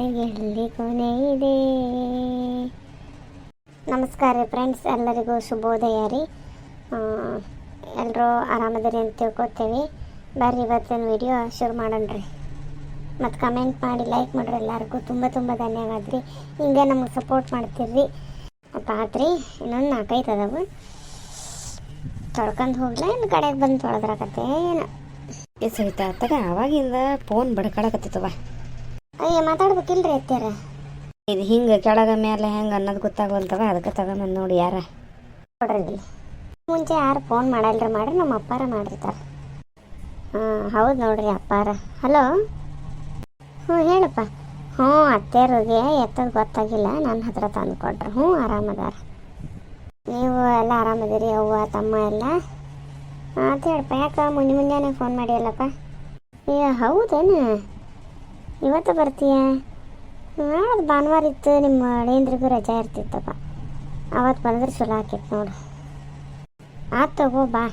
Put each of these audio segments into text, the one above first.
ಆಸೆಗೆಲ್ಲಿ ಕೊನೆ ಇದೆ. ನಮಸ್ಕಾರ ರೀ ಫ್ರೆಂಡ್ಸ್ ಎಲ್ಲರಿಗೂ ಶುಭೋದಯ ರೀ. ಎಲ್ಲರೂ ಆರಾಮದಿರಿ ಅಂತ ತಿಳ್ಕೊತೇವೆ. ಬರ್ರಿ ಇವತ್ತಿನ ವಿಡಿಯೋ ಶುರು ಮಾಡೋಣ ರೀ. ಮತ್ತು ಕಮೆಂಟ್ ಮಾಡಿ ಲೈಕ್ ಮಾಡ್ರಿ. ಎಲ್ಲರಿಗೂ ತುಂಬ ತುಂಬ ಧನ್ಯವಾದ ರೀ. ಹಿಂಗೆ ನಮಗೆ ಸಪೋರ್ಟ್ ಮಾಡ್ತೀರಿ. ಪಾತ್ರಿ ಇನ್ನೊಂದು ನಾಲ್ಕೈದು ಅದಾವು. ತೊಳ್ಕೊಂಡು ಹೋಗ್ಲಾ ಇನ್ನು ಕಡೆಗೆ ಬಂದು ತೊಳೆದ್ರಾಕತ್ತೆ ಏನು ಸವಿತಾ ಅತ್ತಾಗ ಆವಾಗಿಂದ ಫೋನ್ ಬಡ್ಕಾಡಕತ್ತಿತ್ತವ ಅಯ್ಯ ಮಾತಾಡ್ಬೇಕಿಲ್ರಿ ಅತ್ಯಾರ ಇದು ಹಿಂಗೆ ಕೆಳಗ ಮೇಲೆ ಹೆಂಗೆ ಅನ್ನೋದು ಗೊತ್ತಾಗವಲ್ತವ ಅದಕ್ಕೆ ತಗೊಂಬಂದು ನೋಡಿ ಯಾರ. ನೋಡ್ರಿ. ಇಲ್ಲಿ ಮುಂಚೆ ಯಾರು ಫೋನ್ ಮಾಡಲ್ರಿ ಮಾಡ್ರಿ ನಮ್ಮ ಅಪ್ಪಾರ ಮಾಡಿರ್ತಾರೆ. ಹಾಂ ಹೌದು ನೋಡ್ರಿ ಅಪ್ಪಾರ. ಹಲೋ ಹ್ಞೂ ಹೇಳಪ್ಪ. ಹ್ಞೂ ಅತ್ತೆಯರಿಗೆ ಎತ್ತದ ಗೊತ್ತಾಗಿಲ್ಲ ನನ್ನ ಹತ್ರ ತಂದು ಕೊಟ್ರು. ಹ್ಞೂ ಆರಾಮದಾರ. ನೀವು ಎಲ್ಲ ಆರಾಮದಿರಿ ಅವ್ವ ತಮ್ಮ ಎಲ್ಲ? ಅಂತ ಹೇಳಪ್ಪ ಯಾಕೆ ಮುಂಜೆ ಮುಂಜಾನೆ ಫೋನ್ ಮಾಡಿಯಲ್ಲಪ್ಪ? ಏ ಹೌದೇನು? ಇವತ್ತು ಬರ್ತೀಯ? ನಾಳೆ ಭಾನುವಾರ ಇತ್ತು ನಿಮ್ಮ ಅಳಿಯಂದ್ರಿಗೂ ರಜಾ ಇರ್ತಿತ್ತಪ್ಪ. ಅವತ್ತು ಬಂದ್ರೆ ಚಲೋ ಆಕೈತೆ ನೋಡು. ಆತು ತಗೋ ಬಾ.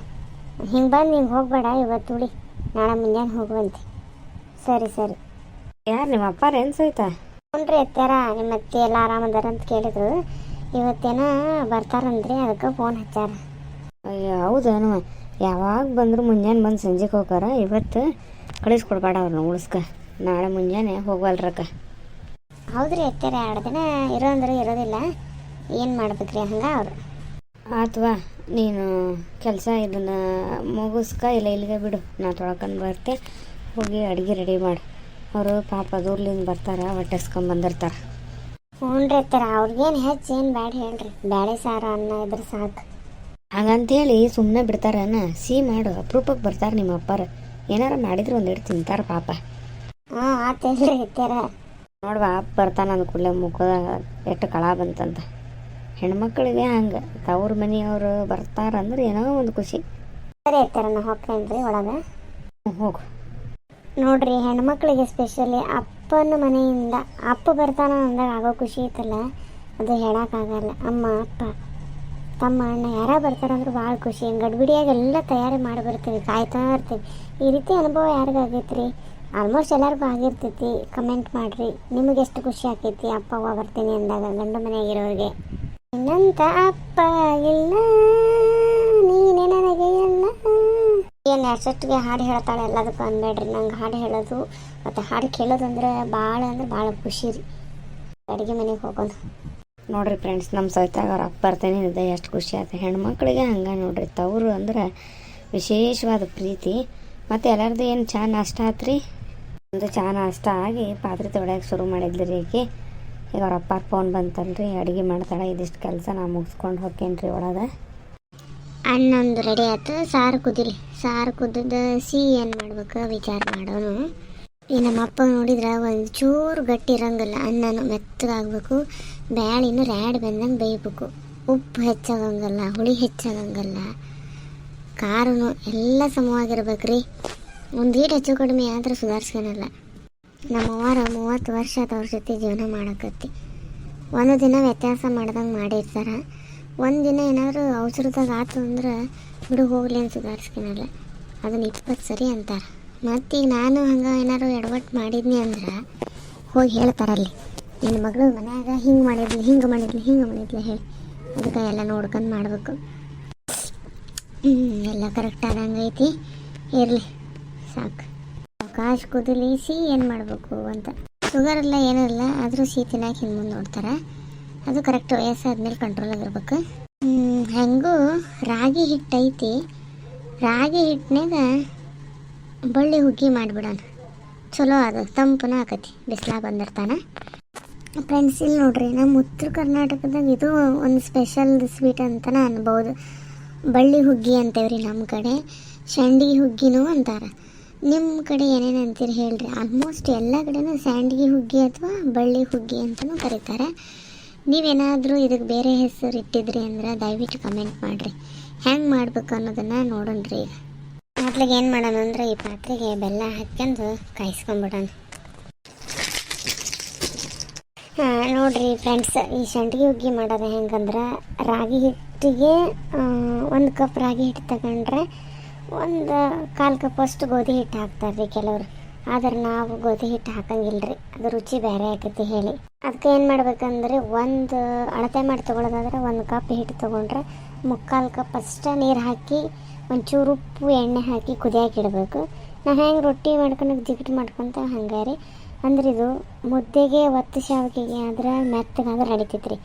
ಹಿಂಗೆ ಬಂದು ಹಿಂಗೆ ಹೋಗಬೇಡ ಇವತ್ತು ಉಳಿ. ನಾಳೆ ಮುಂಜಾನೆ ಹೋಗುವಂತೆ. ಸರಿ ಸರಿ. ಯಾರು ನಿಮ್ಮ ಅಪ್ಪಾರ ಏನು ಸಹಿತ ಹ್ಞೂ ಎತ್ತಾರ ನಿಮ್ಮ ಅತ್ತೆ ಎಲ್ಲ ಆರಾಮದಾರ ಅಂತ ಕೇಳಿದ್ರು. ಇವತ್ತೇನ ಬರ್ತಾರಂದ್ರಿ ಅದಕ್ಕೆ ಫೋನ್ ಹಚ್ಚಾರ. ಅಯ್ಯೋ ಹೌದೇನು ಯಾವಾಗ ಬಂದರೂ ಮುಂಜಾನೆ ಬಂದು ಸಂಜೆಗೆ ಹೋಗಾರ ಇವತ್ತು ಕಳಿಸ್ಕೊಡ್ಬೇಡ ಅವ್ರನ್ನ ಉಳಿಸ್ಕ. ನಾಳೆ ಮುಂಜಾನೆ ಹೋಗ್ವಲ್ರಕ್ಕ. ಹೌದ್ರಿ ಎತ್ತರ ಎರಡು ದಿನ ಇರೋ ಅಂದ್ರೆ ಇರೋದಿಲ್ಲ. ಏನು ಮಾಡ್ಬೇಕ್ರಿ ಹಂಗೆ ಅವ್ರು? ಅಥವಾ ನೀನು ಕೆಲಸ ಇದನ್ನ ಮುಗಿಸ್ಕ ಇಲ್ಲ ಇಲ್ಲಿಗೆ ಬಿಡು. ನಾ ತೊಳ್ಕೊಂಡು ಬರ್ತೆ ಹೋಗಿ ಅಡುಗೆ ರೆಡಿ ಮಾಡು. ಅವರು ಪಾಪ ದೂರ್ಲಿಂದ ಬರ್ತಾರ ಹೊಟ್ಟೆಸ್ಕೊಂಡ್ ಬಂದಿರ್ತಾರೆ. ಹ್ಞೂ ರೀ ಅತ್ಯಾರ ಅವ್ರಿಗೇನು ಹೆಚ್ಚು ಏನು ಬ್ಯಾಡ ಹೇಳ್ರಿ. ಬ್ಯಾಳೆ ಸಾರು ಅನ್ನ ಇದ್ರೆ ಸಾಕು. ಹಾಗಂತೇಳಿ ಸುಮ್ಮನೆ ಬಿಡ್ತಾರನ ಸಿಹಿ ಮಾಡು. ಅಪರೂಪಕ್ಕೆ ಬರ್ತಾರೆ ನಿಮ್ಮ ಅಪ್ಪಾರ ಏನಾರ ಮಾಡಿದ್ರೆ ಒಂದೆರಡು ತಿಂತಾರೆ ಪಾಪ. ಹಾಂ ಆತು ಹೇಳ್ರಿ ಅತ್ಯಾರ ನೋಡ್ವ ಅಪ್ಪ ಬರ್ತಾನ ಅಂದ ಕೂಡಲೇ ಮುಖದಾಗ ಎಷ್ಟು ಕಳ ಬಂತಂತ. ಹೆಣ್ಮಕ್ಳಿಗೆ ಹಂಗೆ ತವ್ರ ಮನೆಯವರು ಬರ್ತಾರಂದ್ರೆ ಏನೋ ಒಂದು ಖುಷಿ. ಸರಿ ಅತ್ಯಾರ ನಾ ಹೋಗ್ತೇನೆ ಒಳಗೆ? ಹ್ಮ್, ಹೋಗು. ನೋಡ್ರಿ ಹೆಣ್ಮಕ್ಳಿಗೆ ಸ್ಪೆಷಲಿ ಅಪ್ಪನ ಮನೆಯಿಂದ ಅಪ್ಪ ಬರ್ತಾನ ಅಂದಾಗ ಆಗೋ ಖುಷಿ ಐತಲ್ಲ? ಅದು ಹೇಳೋಕ್ಕಾಗಲ್ಲ ಅಮ್ಮ ಅಪ್ಪ ತಮ್ಮ ಅಣ್ಣ ಯಾರ ಬರ್ತಾರಂದ್ರೆ ಭಾಳ ಖುಷಿ. ಗಡ್ಬಿಡಿಯಾಗಿ ಎಲ್ಲ ತಯಾರಿ ಮಾಡಿ ಬರ್ತೀವಿ ಕಾಯ್ತಾ ಇರ್ತೀವಿ. ಈ ರೀತಿ ಅನುಭವ ಯಾರಿಗಾಗೈತೆ ರೀ ಆಲ್ಮೋಸ್ಟ್ ಎಲ್ಲರಿಗೂ ಆಗಿರ್ತೈತಿ. ಕಮೆಂಟ್ ಮಾಡಿರಿ. ನಿಮಗೆ ಎಷ್ಟು ಖುಷಿ ಆಕೈತಿ? ಅಪ್ಪ, ಅವ್ವ ಬರ್ತೀನಿ ಅಂದಾಗ ಗಂಡು ಮನೆಯಾಗಿರೋರಿಗೆ. ನಿನ್ನಂತ ಅಪ್ಪ ಇಲ್ಲ. ನೀನೇ ನನಗೆ ಎಲ್ಲ ಏನು ಅಷ್ಟೊತ್ತಿಗೆ ಹಾಡು ಹೇಳ್ತಾಳೆ ಎಲ್ಲದಕ್ಕೂ ಅನ್ಬೇಡ್ರಿ. ನಂಗೆ ಹಾಡು ಹೇಳೋದು ಮತ್ತು ಹಾಡು ಕೇಳೋದಂದ್ರೆ ಭಾಳ ಅಂದ್ರೆ ಭಾಳ ಖುಷಿ ರೀ. ಅಡುಗೆ ಮನೆಗೆ ಹೋಗೋದು. ನೋಡ್ರಿ ಫ್ರೆಂಡ್ಸ್ ನಮ್ಮ ಸಹಿತಾಗ ಅವ್ರ ಅಪ್ಪ ಬರ್ತಾನೆ ಇದೆ ಎಷ್ಟು ಖುಷಿ ಆಯ್ತು ಹೆಣ್ಮಕ್ಳಿಗೆ ಹಂಗೆ ನೋಡ್ರಿ. ತವರು ಅಂದ್ರೆ ವಿಶೇಷವಾದ ಪ್ರೀತಿ. ಮತ್ತು ಎಲ್ಲರದ್ದು ಏನು ಚಾ, ನಾಷ್ಟ ಆತ್ರಿ? ಒಂದು ಚಾ ನಾಷ್ಟ ಆಗಿ ಪಾತ್ರೆ ತೊಳೆಯಕ್ಕೆ ಶುರು ಮಾಡಿದ್ಲು ರೀ ಈಕೆ ಈಗ ಅವ್ರ ಅಪ್ಪ ಫೋನ್ ಬಂತಲ್ರಿ ಅಡುಗೆ ಮಾಡ್ತಾಳೆ, ಇದಿಷ್ಟು ಕೆಲಸ ನಾ ಮುಗಿಸ್ಕೊಂಡು ಹೋಗ್ಕೇನ್ರಿ ಒಳಗೆ. ಅಣ್ಣಂದು ರೆಡಿ ಆಯ್ತು ಸಾರು ಕುದಿರಿ ಸಾರು ಕುದ್ದದ ಸಿ ಏನು ಮಾಡ್ಬೇಕು ವಿಚಾರ ಮಾಡೋನು. ಈ ನಮ್ಮ ಅಪ್ಪ ನೋಡಿದ್ರೆ ಒಂದು ಚೂರು ಗಟ್ಟಿ ಇರಂಗಿಲ್ಲ ಅನ್ನನು ಮೆತ್ತಗಾಗಬೇಕು, ಬ್ಯಾಳಿನೂ ರ್ಯಾಡ್ ಬಂದಂಗೆ ಬೇಯಬೇಕು. ಉಪ್ಪು ಹೆಚ್ಚಾಗಂಗಲ್ಲ, ಹುಳಿ ಹೆಚ್ಚಾಗಂಗಲ್ಲ. ಖಾರನು ಎಲ್ಲ ಸಮವಾಗಿರ್ಬೇಕು ರೀ ಒಂದು ಈಟ್ ಹೆಚ್ಚು ಕಡಿಮೆ ಆದರೂ ಸುಧಾರಿಸ್ಕೊಳಲ್ಲ. ನಮ್ಮ ಅವ್ವಾರ ಮೂವತ್ತು ವರ್ಷ ಅವ್ರ ಜೊತೆ ಜೀವನ ಮಾಡಕತ್ತಿ. ಒಂದು ದಿನ ವ್ಯತ್ಯಾಸ ಮಾಡ್ದಂಗೆ ಮಾಡಿರ್ತಾರೆ. ಒಂದು ದಿನ ಏನಾದರೂ ಅವಸರದಾಗ ಆತು ಅಂದ್ರೆ ಬಿಡು ಹೋಗ್ಲಿ ಅಂತ ಸುಧಾರಿಸ್ಕೊಳಲ್ಲ. ಅದನ್ನ ಇಪ್ಪತ್ತು ಸರಿ ಅಂತಾರೆ. ಮತ್ತೀಗ ನಾನು ಹಂಗೆ ಏನಾರು ಎಡವಟ್ಟು ಮಾಡಿದ್ನಿ ಅಂದ್ರೆ ಹೋಗಿ ಹೇಳ್ತಾರಲ್ಲಿ ನಿನ್ನ ಮಗಳು ಮನ್ಯಾಗ ಹಿಂಗೆ ಮಾಡಿದ್ಲಿ ಹಿಂಗೆ ಮಾಡಿದ್ಲಿ, ಹಿಂಗೆ ಮಾಡಿದ್ಲು ಹೇಳಿ. ಅದಕ್ಕೆ ಎಲ್ಲ ನೋಡ್ಕೊಂಡು ಮಾಡಬೇಕು. ಎಲ್ಲ ಕರೆಕ್ಟ್ ಆದಂಗೆ ಐತಿ. ಇರಲಿ. ಸಾಕು. ಅವಕಾಶ ಕುದಲಿಸಿ ಏನು ಮಾಡಬೇಕು ಅಂತ. ಶುಗರ್ ಇಲ್ಲ ಏನೂ ಇಲ್ಲ, ಆದರೂ ಸಿಹಿ ತಿನ್ನಕ್ಕೆ ಹಿಂಗೆ ಮುಂದೆ ನೋಡ್ತಾರೆ? ಅದು ಕರೆಕ್ಟ್ ವಯಸ್ಸಾದ್ಮೇಲೆ ಕಂಟ್ರೋಲ್ ಆಗಿರ್ಬೇಕು. ಹೆಂಗೂ? ರಾಗಿ ಹಿಟ್ಟು ರಾಗಿ ಹಿಟ್ಟಿನಾಗ ಬಳ್ಳಿ ಹುಗ್ಗಿ ಮಾಡಿಬಿಡೋಣ. ಚಲೋ ಅದು, ತಂಪನ ಆಕತಿ ಬಿಸಿಲಾಗ ಬಂದಿರ್ತಾನೆ. ಫ್ರೆಂಡ್ಸ್ ಇಲ್ಲಿ ನೋಡ್ರಿ ನಮ್ಮ ಉತ್ತರ ಕರ್ನಾಟಕದಾಗ ಇದು ಒಂದು ಸ್ಪೆಷಲ್ ಸ್ವೀಟ್ ಅಂತಲೇ ಅನ್ಬೋದು. ಬಳ್ಳಿ ಹುಗ್ಗಿ ಅಂತೇವ್ರಿ ನಮ್ಮ ಕಡೆ. ಸಂಡಿಗೆ ಹುಗ್ಗಿನೂ ಅಂತಾರೆ. ನಿಮ್ಮ ಕಡೆ ಏನೇನು ಅಂತೀರಿ ಹೇಳ್ರಿ? ಆಲ್ಮೋಸ್ಟ್ ಎಲ್ಲ ಕಡೆನೂ ಸ್ಯಾಂಡ್ಗಿ ಹುಗ್ಗಿ ಅಥವಾ ಬಳ್ಳಿ ಹುಗ್ಗಿ ಅಂತಲೂ ಕರೀತಾರೆ. ನೀವೇನಾದರೂ ಇದಕ್ಕೆ ಬೇರೆ ಹೆಸರು ಇಟ್ಟಿದ್ರಿ ಅಂದ್ರೆ ದಯವಿಟ್ಟು ಕಮೆಂಟ್ ಮಾಡಿರಿ. ಹೆಂಗೆ ಮಾಡ್ಬೇಕು ಅನ್ನೋದನ್ನು ನೋಡೋಣ್ರಿ ರೀ ಮೊದ್ಲಿಗೆ ಏನು ಮಾಡೋಣ ಅಂದರೆ ಈ ಪಾತ್ರೆಗೆ ಬೆಲ್ಲ ಹಾಕ್ಕೊಂಡು ಕಾಯಿಸ್ಕೊಂಬಿಡೋಣ. ಹಾಂ, ನೋಡಿರಿ ಫ್ರೆಂಡ್ಸ್ ಈ ಸಂಡಿಗೆ ಹುಗ್ಗಿ ಮಾಡೋದು ಹೆಂಗಂದ್ರೆ ರಾಗಿ ಹಿಟ್ಟಿಗೆ ಒಂದು ಕಪ್ ರಾಗಿ ಹಿಟ್ಟು ತಗೊಂಡ್ರೆ ಒಂದು ಕಾಲು ಕಪ್ ಅಷ್ಟು ಗೋಧಿ ಹಿಟ್ಟು ಹಾಕ್ತಾರೆ ರೀ ಕೆಲವರು. ಆದ್ರೆ ನಾವು ಗೋಧಿ ಹಿಟ್ಟು ಹಾಕಂಗಿಲ್ಲ ರೀ ಅದು ರುಚಿ ಬೇರೆ ಆಕೈತಿ ಹೇಳಿ. ಅದಕ್ಕೆ ಏನು ಮಾಡ್ಬೇಕಂದ್ರೆ ಒಂದು ಅಳತೆ ಮಾಡಿ ತೊಗೊಳೋದಾದ್ರೆ ಒಂದು ಕಪ್ ಹಿಟ್ಟು ತೊಗೊಂಡ್ರೆ ಮುಕ್ಕಾಲು ಕಪ್ ಅಷ್ಟೇ ನೀರು ಹಾಕಿ ಒಂಚೂರು ಉಪ್ಪು, ಎಣ್ಣೆ ಹಾಕಿ ಕುದಿಯಾಕೆ ಇಡಬೇಕು. ನಾವು ಹೆಂಗೆ ರೊಟ್ಟಿ ಮಾಡ್ಕೊಂಡು ಜಿಗಿಟ್ ಮಾಡ್ಕೊತ ಹಂಗೆ ರೀ. ಅಂದ್ರೆ ಇದು ಮುದ್ದೆಗೆ ಒತ್ತು ಶಾವಿಗೆಗೆ ಆದ್ರೆ ಮೆತ್ತಗಾದ್ರೆ ನಡಿತೈತೆ ರೀ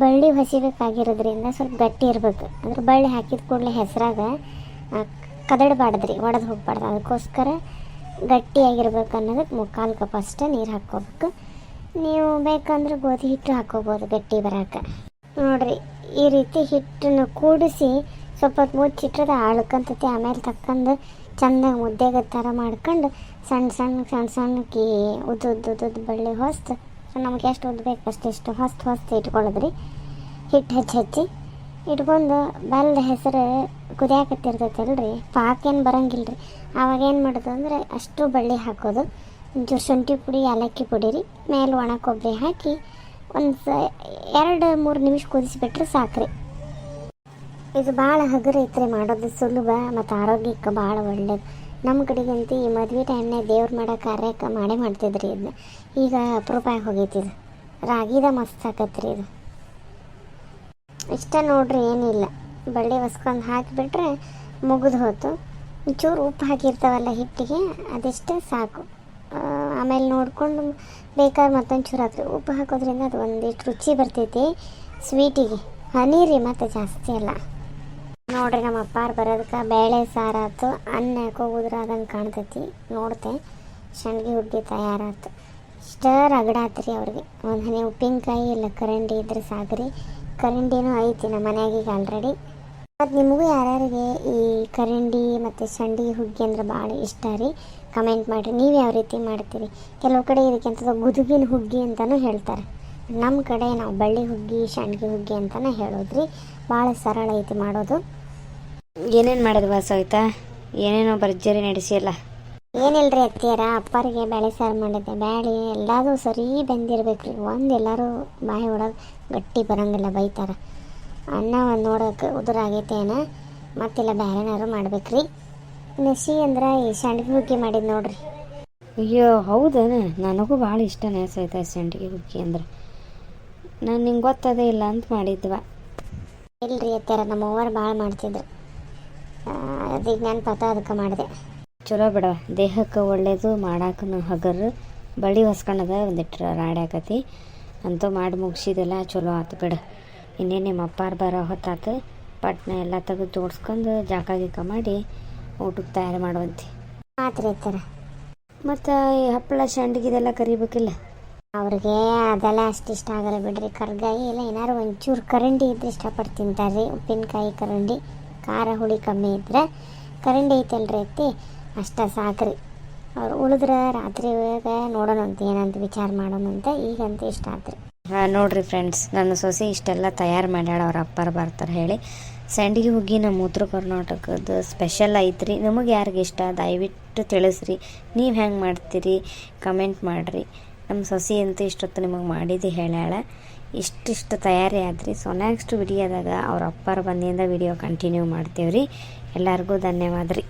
ಬಳ್ಳಿ ಹಸಿಬೇಕಾಗಿರೋದ್ರಿಂದ ಸ್ವಲ್ಪ ಗಟ್ಟಿ ಇರ್ಬೇಕು. ಅಂದ್ರೆ ಬಳ್ಳಿ ಹಾಕಿದ ಕೂಡಲೇ ಹೆಸರಾಗ ಕದಡಬಾರ್ದು ರೀ ಒಡೆದು ಹೋಗ್ಬಾರ್ದು. ಅದಕ್ಕೋಸ್ಕರ ಗಟ್ಟಿಯಾಗಿರ್ಬೇಕು ಅನ್ನೋದಕ್ಕೆ ಮುಕ್ಕಾಲು ಕಪ್ ಅಷ್ಟೇ ನೀರು ಹಾಕ್ಕೋಬೇಕು. ನೀವು ಬೇಕಂದ್ರೆ ಗೋಧಿ ಹಿಟ್ಟು ಹಾಕ್ಕೋಬೋದು ಗಟ್ಟಿ ಬರೋಕೆ. ನೋಡ್ರಿ, ಈ ರೀತಿ ಹಿಟ್ಟನ್ನು ಕೂಡಿಸಿ ಸ್ವಲ್ಪ ಹೊತ್ತು ಮುಚ್ಚಿಟ್ರದ ಆಳ್ಕಂತತಿ, ಆಮೇಲೆ ತಕ್ಕಂದು ಚೆನ್ನಾಗಿ ಮುದ್ದೆಗೆ ಥರ ಮಾಡ್ಕೊಂಡು ಸಣ್ಣ ಸಣ್ಣ ಸಣ್ಣ ಸಣ್ಣಕ್ಕೆ ಉದ್ದು ಉದ್ದು ಉದ್ದು ಬಳ್ಳಿ ಹೊಸ್ತು, ನಮ್ಗೆ ಎಷ್ಟು ಉದ್ದು ಬೇಕು ಅಷ್ಟಿಷ್ಟು ಹೊಸ್ತು ಹೊಸ್ತು ಇಟ್ಕೊಳ್ಳೋದ್ರಿ ಹಿಟ್ಟು ಹೆಚ್ಚಿ ಹಚ್ಚಿ ಇಟ್ಕೊಂಡು ಬೆಲ್ಲದ ಹೆಸರು ಕುದಿಯಾಕತ್ತಿರ್ತೈತಲ್ರಿ. ಪಾಕೇನು ಬರಂಗಿಲ್ಲ ರೀ ಆವಾಗ ಏನು ಮಾಡೋದು ಅಂದರೆ ಅಷ್ಟು ಬಳ್ಳಿ ಹಾಕೋದು. ಒಂಚೂರು ಶುಂಠಿ ಪುಡಿ, ಏಲಕ್ಕಿ ಪುಡಿ ರೀ. ಮೇಲೆ ಒಣ ಕೊಬ್ಬರಿ ಹಾಕಿ ಒಂದು ಸ ಎರಡು ಮೂರು ನಿಮಿಷ ಕುದಿಸಿಬಿಟ್ರೆ ಸಾಕ್ರಿ. ಇದು ಭಾಳ ಹಗುರ ಐತ್ರಿ ಮಾಡೋದು. ಸುಲಭ ಮತ್ತು ಆರೋಗ್ಯಕ್ಕೆ ಭಾಳ ಒಳ್ಳೇದು. ನಮ್ಮ ಕಡೆಗಂತೂ ಈ ಮದುವೆ ಟೈಮ್ನಾಗ ದೇವ್ರು ಮಾಡೋ ಕಾರ್ಯಕ್ಕೆ ಮಾಡೇ ಮಾಡ್ತಿದ್ರಿ ಇದನ್ನ ಈಗ ಅಪರೂಪ ಹೋಗೈತಿ ಇದು. ರಾಗಿದ ಮಸ್ತ್ ಆಕತ್ರಿ ಇದು. ಇಷ್ಟ ನೋಡ್ರಿ, ಏನಿಲ್ಲ. ಬಳ್ಳಿ ಒಸ್ಕೊಂಡು ಹಾಕಿಬಿಟ್ರೆ ಮುಗಿದು ಹೋತು. ಚೂರು ಉಪ್ಪು ಹಾಕಿರ್ತಾವಲ್ಲ ಹಿಟ್ಟಿಗೆ, ಅದೆಷ್ಟೇ ಸಾಕು. ಆಮೇಲೆ ನೋಡಿಕೊಂಡು ಬೇಕಾದ್ರೆ ಮತ್ತೊಂದು ಚೂರು ಹಾಕ್ರಿ. ಉಪ್ಪು ಹಾಕೋದ್ರಿಂದ ಅದು ಒಂದಿಷ್ಟು ರುಚಿ ಬರ್ತೈತಿ ಸ್ವೀಟಿಗೆ. ಹನಿ ರೀ ಮತ್ತು ಜಾಸ್ತಿ ಅಲ್ಲ. ನೋಡ್ರಿ ನಮ್ಮ ಅಪ್ಪಾರು ಬರೋದಕ್ಕೆ ಬೇಳೆ ಸಾರಾತು, ಅನ್ನ ಯಾಕೋ ಉದುರಾದಂಗೆ ಕಾಣ್ತೈತಿ. ನೋಡ್ತೆ ಸಂಡ್ಗೆ ಹುಗ್ಗಿ ತಯಾರಾತು. ಇಷ್ಟ ರಗಡಾತ್ರಿ ಅವ್ರಿಗೆ. ಒಂದು ಹನಿ ಉಪ್ಪಿನಕಾಯಿ ಇಲ್ಲ, ಕರಂಡಿ ಇದ್ರೆ ಸಾಕ್ರಿ. ಕರಂಡಿನೂ ಐತಿ ನಮ್ಮ ಮನ್ಯಾಗ ಈಗ ಆಲ್ರೆಡಿ ಮತ್ತು ನಿಮಗೂ ಯಾರ್ಯಾರಿಗೆ ಈ ಕರಂಡಿ ಮತ್ತು ಸಂಡಿ ಹುಗ್ಗಿ ಅಂದ್ರೆ ಭಾಳ ಇಷ್ಟ ರೀ ಕಮೆಂಟ್ ಮಾಡಿರಿ. ನೀವು ಯಾವ ರೀತಿ ಮಾಡ್ತೀರಿ? ಕೆಲವು ಕಡೆ ಇದಕ್ಕೆ ಅಂತದ ಗುದುಗಿನ ಹುಗ್ಗಿ ಅಂತಲೂ ಹೇಳ್ತಾರೆ. ನಮ್ಮ ಕಡೆ ನಾವು ಬಳ್ಳಿ ಹುಗ್ಗಿ ಸಂಡ್ಗಿ ಹುಗ್ಗಿ ಅಂತಲೇ ಹೇಳೋದ್ರಿ. ಭಾಳ ಸರಳ ಐತಿ ಮಾಡೋದು. ಏನೇನು ಮಾಡಿದ್ವಾ ಸವಿತಾ? ಏನೇನೋ ಭರ್ಜರಿ ನಡೆಸಿಲ್ಲ ಏನಿಲ್ರಿ ಅತ್ತಿಯರ? ಅಪ್ಪರಿಗೆ ಬ್ಯಾಳೆ ಸಾರು ಮಾಡಿದ್ದೆ. ಬ್ಯಾಳಿ ಎಲ್ಲದೂ ಸರಿ ಬೆಂದಿರ್ಬೇಕ್ರಿ. ಒಂದು ಎಲ್ಲರೂ ಬಾಯಿ ಒಳಗೆ ಗಟ್ಟಿ ಬರಂಗಿಲ್ಲ ಬೈತಾರ. ಅನ್ನ ಒಂದು ನೋಡೋಕೆ ಉದುರಾಗೈತೇನ ಮತ್ತೆಲ್ಲ ಬೇರೆನಾರು ಮಾಡ್ಬೇಕ್ರಿ. ನಸಿ ಅಂದ್ರೆ ಈ ಸಂಡ್ಗಿ ಹುಗ್ಗಿ ಮಾಡಿದ್ ನೋಡ್ರಿ. ಅಯ್ಯೋ ಹೌದೇನ? ನನಗೂ ಭಾಳ ಇಷ್ಟನೇ ಸಹಿತ ಸಂಡ್ಗಿ ಹುಗ್ಗಿ ಅಂದ್ರೆ. ನಾನು ನಿಂಗೆ ಗೊತ್ತದೇ ಇಲ್ಲ ಅಂತ ಮಾಡಿದ್ವ. ಇಲ್ರಿ ಅತ್ತಿಯರ ನಮ್ಮ ಓವರ್ ಭಾಳ ಮಾಡ್ತಿದ್ರು ಅದೀಗ ನೆನ್ಪತ್ತ ಅದಕ್ಕೆ ಮಾಡಿದೆ. ಚಲೋ ಬಿಡವ ದೇಹಕ್ಕೆ ಒಳ್ಳೇದು ಮಾಡಾಕನು ಹಗರು ಬಳ್ಳಿ ಹೊಸ್ಕೊಂಡದ ಒಂದಿಟ್ಟು ರಾಡ್ಯಾಕತಿ ಅಂತೂ ಮಾಡಿ ಮುಗಿಸಿದೆಲ್ಲ ಚಲೋ ಆತು ಬಿಡು. ಇನ್ನೇನು ನಿಮ್ಮ ಅಪ್ಪಾರ ಬರೋ ಹೊತ್ತಾತು ಪಟ್ನ ಎಲ್ಲ ತೆಗೆದು ಜೋಡಿಸ್ಕೊಂಡು ಜಾಕ ಗೀಕ ಮಾಡಿ ಊಟಕ್ಕೆ ತಯಾರು ಮಾಡುವಂತಿ. ಆತ್ರಿ ಅತ್ತಿಯರ ಮತ್ತು ಈ ಹಪ್ಪಳ ಸಂಡಿಗಿದೆಲ್ಲ ಕರಿಬೇಕಿಲ್ಲ? ಅವ್ರಿಗೆ ಅದೆಲ್ಲ ಅಷ್ಟು ಇಷ್ಟ ಆಗಲ್ಲ ಬಿಡ್ರಿ. ಕರ್ಗಾಯಿ ಇಲ್ಲ ಏನಾರು ಒಂಚೂರು ಕರಂಡಿ ಇದ್ರೆ ಇಷ್ಟಪಟ್ಟು ತಿಂತಾರೆ ಉಪ್ಪಿನಕಾಯಿ ಕರಂಡಿ ಖಾರ ಹುಳಿ ಕಮ್ಮಿ ಇದ್ರೆ ಕರಂಡಿ ಐತಲ್ರಿ ಐತಿ ಅಷ್ಟ ಸಾಕ್ರಿ. ಅವ್ರು ಉಳಿದ್ರೆ ರಾತ್ರಿ ನೋಡೋಣ ಅಂತ ಏನಂತ ವಿಚಾರ ಮಾಡೋಣ ಅಂತ ಈಗಂತ ಇಷ್ಟ ಆತ್ರಿ. ಹಾಂ, ನೋಡ್ರಿ ಫ್ರೆಂಡ್ಸ್ ನನ್ನ ಸೊಸೆ ಇಷ್ಟೆಲ್ಲ ತಯಾರು ಮಾಡ್ಯಾಳ, ಅವ್ರ ಅಪ್ಪರ್ ಬರ್ತಾರೆ ಹೇಳಿ. ಸಂಡಿಗೆ ಹುಗ್ಗಿ ನಮ್ಮ ಉತ್ತರ ಕರ್ನಾಟಕದ ಸ್ಪೆಷಲ್ ಐತ್ರಿ. ನಿಮಗೆ ಯಾರಿಗೆ ಇಷ್ಟ? ದಯವಿಟ್ಟು ತಿಳಿಸ್ರಿ. ನೀವು ಹೆಂಗೆ ಮಾಡ್ತೀರಿ? ಕಮೆಂಟ್ ಮಾಡಿರಿ. ನಮ್ಮ ಸೊಸೆ ಅಂತೂ ಇಷ್ಟೊತ್ತು ನಿಮಗೆ ಮಾಡಿದ್ದು ಹೇಳ್ಯಾಳ. ಇಷ್ಟಿಷ್ಟು ತಯಾರಿ ಆದ್ರಿ. ಸೊ ನೆಕ್ಸ್ಟ್ ವಿಡಿಯೋದಾಗ ಅವ್ರ ಅಪ್ಪಾರು ಬಂದಿಂದ ವಿಡಿಯೋ ಕಂಟಿನ್ಯೂ ಮಾಡ್ತೀವಿ ರೀ ಎಲ್ಲರಿಗೂ ಧನ್ಯವಾದ ರೀ